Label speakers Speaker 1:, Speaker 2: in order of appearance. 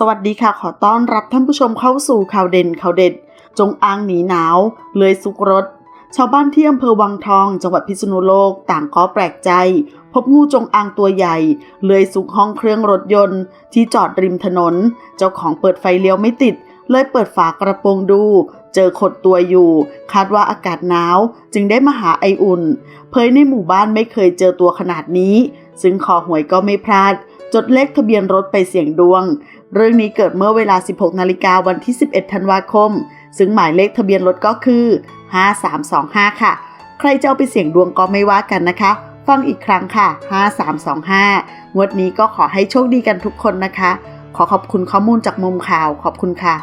Speaker 1: สวัสดีค่ะ ขอต้อนรับท่านผู้ชมเข้าสู่ข่าวเด่นข่าวเด็ด จงอางหนีหนาว เลยสุกรถ ชาวบ้านที่อำเภอวังทอง จังหวัดพิษณุโลกต่างก็แปลกใจ พบงูจงอางตัวใหญ่ เลยซุกห้องเครื่องรถยนต์ ที่จอดริมถนน เจ้าของเปิดไฟเลี้ยวไม่ติด เลยเปิดฝากระโปรงดู เจอขดตัวอยู่ คาดว่าอากาศหนาว จึงได้มาหาไออุ่นเผยในหมู่บ้านไม่เคยเจอตัวขนาดนี้ ซึ่งคอหวยก็ไม่พลาดจดเลขทะเบียนรถไปเสี่ยงดวง เรื่องนี้เกิดเมื่อเวลา 16 นาฬิกาวันที่ 11 ธันวาคม ซึ่งหมายเลขทะเบียนรถก็คือ 5325 ค่ะ ใครจะเอาไปเสี่ยงดวงก็ไม่ว่ากันนะคะ ฟังอีกครั้งค่ะ 5325 งวดนี้ก็ขอให้โชคดีกันทุกคนนะคะ ขอขอบคุณข้อมูลจากมุมข่าว ขอบคุณค่ะ